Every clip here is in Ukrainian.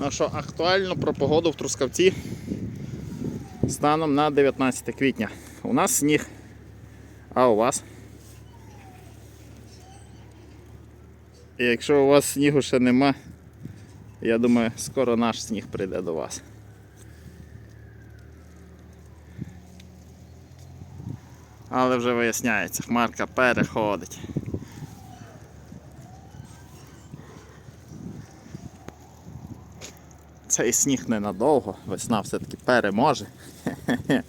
Ну що, актуально про погоду в Трускавці станом на 19 квітня. У нас сніг, а у вас? І якщо у вас снігу ще нема, я думаю, скоро наш сніг прийде до вас. Але вже виясняється, хмарка переходить. Цей сніг ненадовго, весна все-таки переможе.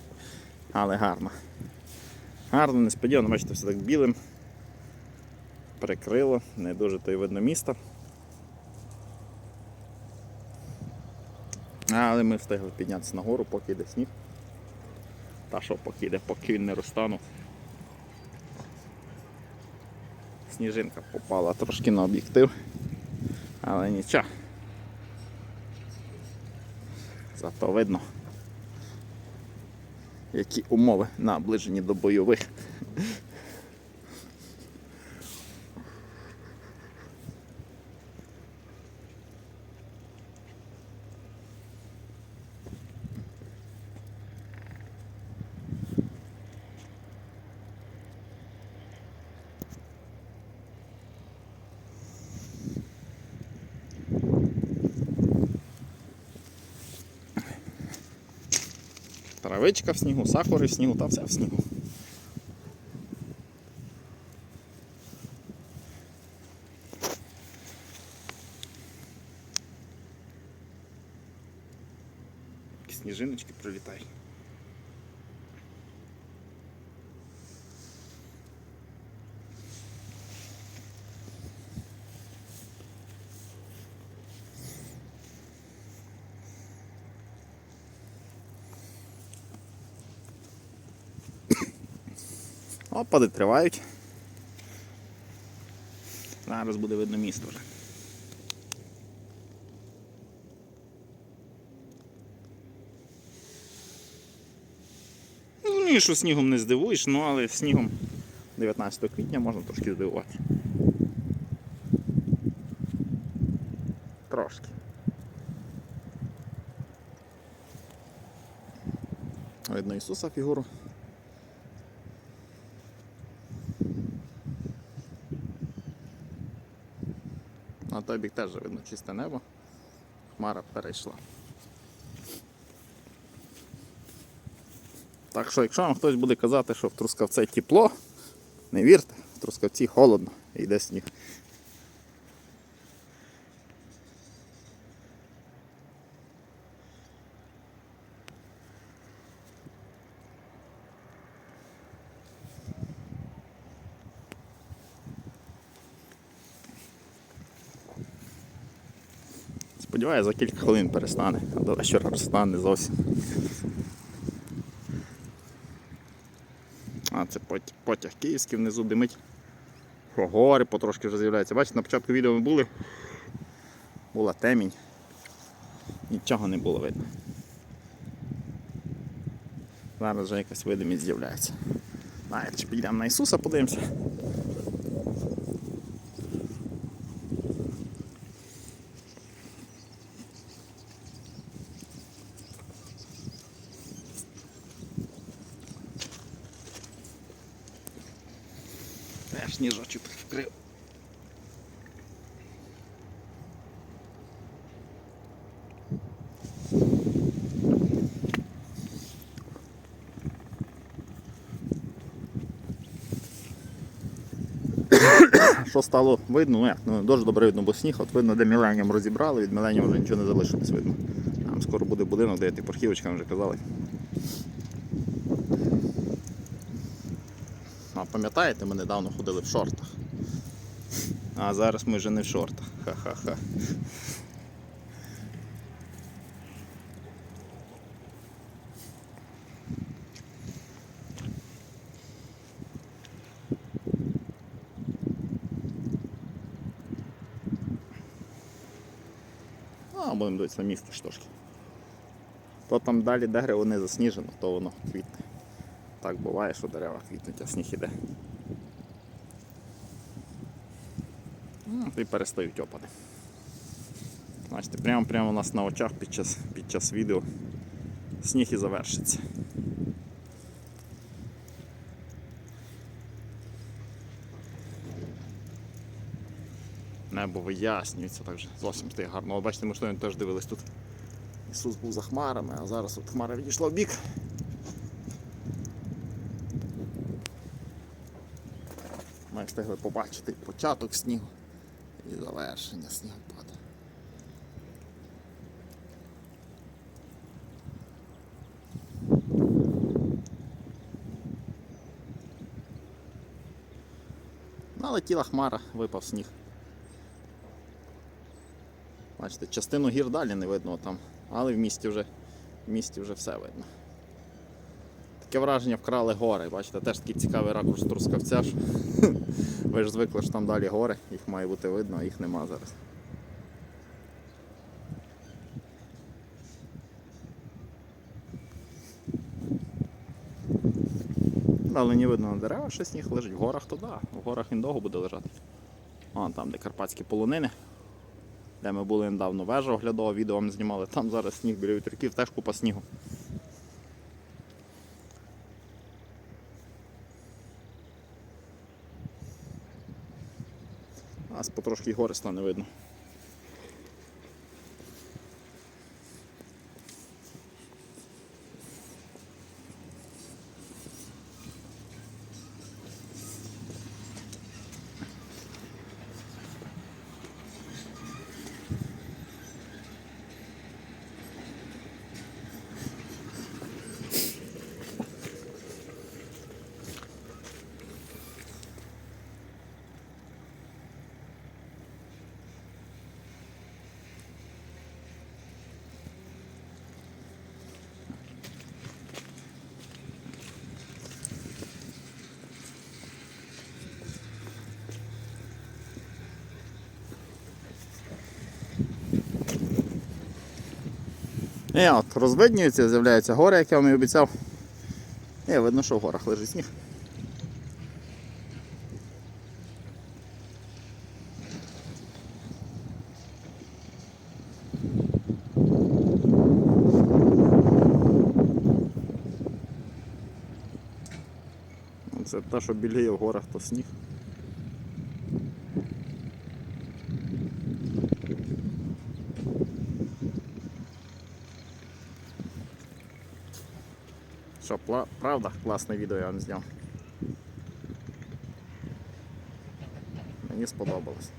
Але гарно. Гарно, несподівано, бачите, все так білим. Прикрило, не дуже то й видно міста. Але ми встигли піднятися нагору, поки йде сніг. Та що поки йде, поки він не розтанув. Сніжинка попала трошки на об'єктив, але нічого. Зато видно, які умови наближені до бойових. Травичка в снігу, сахари в снігу та все в снігу. Сніжиночки прилітають. Опади тривають. Зараз буде видно місто вже. Ну, що снігом не здивуєш, ну але снігом 19 квітня можна трошки здивувати. Трошки. Видно Ісуса фігуру. На той бік теж видно чисте небо. Хмара перейшла. Так що, якщо вам хтось буде казати, що в Трускавце тепло, не вірте, в Трускавці холодно і йде сніг. Сподіваюся, за кілька хвилин перестане, а до вечора розтане зовсім. А, це потяг, київський внизу димить. Гори потрошки вже з'являються. Бачите, на початку відео ми були. Була темінь. Нічого не було видно. Зараз вже якась видимість з'являється. Навіть підемо на Ісуса, подивимося. Теж сніжочок вкрив. Що стало видно, ну як, ну дуже добре видно, бо сніг, от видно, де міленіум розібрали, від міленіум вже нічого не залишилось видно. Там скоро буде будинок, де порхівочка вже казали. Пам'ятаєте, ми недавно ходили в шортах. А зараз ми вже не в шортах. Ха-ха-ха. А, будемо дивитися на місто ж трошки. То там далі дерево не засніжено, то воно квітне. Так буває, що дерева квітнуть, а сніг іде. Ну, І перестають опади. Бачите, прямо прямо у нас на очах під час, під час відео сніг і завершиться. Небо вияснюється так же, зовсім стає гарно. Бачите, ми що теж дивились тут. Ісус був за хмарами, а зараз от хмара відійшла в бік. Ми встигли побачити початок снігу і завершення снігопаду. Налетіла хмара, випав сніг. Бачите, частину гір далі не видно там, але в місті вже, в місті вже все видно. Таке враження вкрали гори. Бачите, теж такий цікавий ракурс трускавця. Ви ж звикли, що там далі гори, їх має бути видно, а їх нема зараз. Але не видно на деревах, що сніг лежить. В горах то да. В горах він довго буде лежати. Вон там, де карпатські полонини, де ми були недавно вежа оглядова, відео вам знімали. Там зараз сніг біля вітряків, теж купа снігу. А потрошки гори стане видно. І от розвиднюється, з'являються гори, як я вам і обіцяв. І видно, що в горах лежить сніг. Це те, що біліє в горах, то сніг. Що, правда? Класне відео я вам зняв. Мені сподобалось.